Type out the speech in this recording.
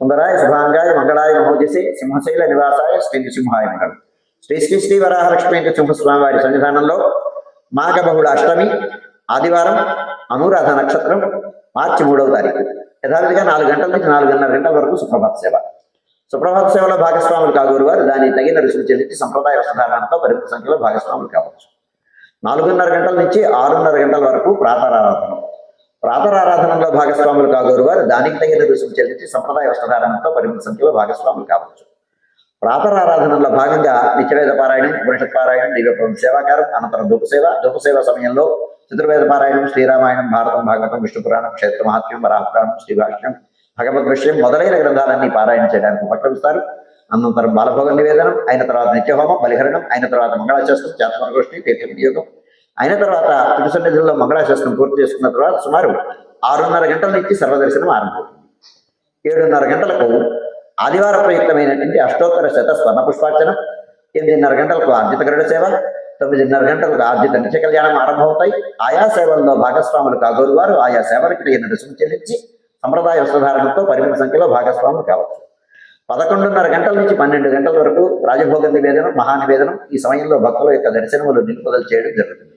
సుందరాయ శుభాంగాయ మంగళాయ నమోజసి సింహశైల నివాసాయ శ్రీ నృసింహాయ మంగళం శ్రీ శ్రీ శ్రీ వరాహలక్ష్మీ సింహస్వామి వారి సన్నిధానంలో మాఘ బహుళ అష్టమి ఆదివారం అనురాధ నక్షత్రం మార్చి మూడవ తారీఖు. యథావిధిగా నాలుగు గంటల నుంచి నాలుగున్నర గంటల వరకు సుప్రభాత సేవ. సుప్రభాత సేవలో భాగస్వాములు కాగూరు వారు దాని తగిన రుసులు చెల్లించి సంప్రదాయ వస్త్రధారణతో పరిమిత సంఖ్యలో భాగస్వాములు కావచ్చు. నాలుగున్నర గంటల నుంచి ఆరున్నర గంటల వరకు ప్రాతరారాధన. ప్రాతరారాధనలో భాగస్వాములు కాగోరు వారు దానికి తగిన రుసుము చెల్లించి సంప్రదాయ వస్త్రధారణతో పరిమిత సంఖ్యలో భాగస్వాములు కావచ్చు. ప్రాతరారాధనలో భాగంగా నిత్యవేద పారాయణం ఉపనిషత్ పారాయణం దివ్యపం సేవాకారం అనంతరం ధూపసేవ ధూపసేవ సమయంలో చతుర్వేద పారాయణం శ్రీరామాయణం భారతం భాగవతం విష్ణు పురాణం క్షేత్ర మహాత్మ్యం వరాహపురాణం శ్రీభాష్యం భగవద్ విషయం మొదలైన గ్రంథాలన్నీ పారాయణ చేయడానికి ఉపక్రమిస్తారు. అనంతరం బాలభోగ నివేదనం అయిన తర్వాత నిత్యహోమం బలిహరణం అయిన తర్వాత మంగళాశాస్త్రం జాతమరగోష్ఠి తీర్థ వినియోగం అయిన తర్వాత ఇటు సన్నిధుల్లో మంగళాశాస్త్రం పూర్తి చేసుకున్న తర్వాత సుమారు ఆరున్నర గంటల నుంచి సర్వదర్శనం ఆరంభమవుతుంది. ఏడున్నర గంటలకు ఆదివార ప్రయుక్తమైనటువంటి అష్టోత్తర శత స్వర్ణ పుష్పార్చనం ఎనిమిదిన్నర గంటలకు ఆర్జిత గరుడ సేవ తొమ్మిదిన్నర గంటలకు ఆర్జిత నిత్య కళ్యాణం ఆరంభమవుతాయి. ఆయా సేవల్లో భాగస్వాములు కాగోరు వారు ఆయా సేవలకు తగిన రుసుము చెల్లించి సంప్రదాయ వస్త్రధారణతో పరిమిత సంఖ్యలో భాగస్వాములు కావచ్చు. పదకొండున్నర గంటల నుంచి పన్నెండు గంటల వరకు రాజభోగ నివేదనం మహానివేదనం ఈ సమయంలో భక్తుల యొక్క దర్శనములు నిలుపుదల చేయడం జరుగుతుంది.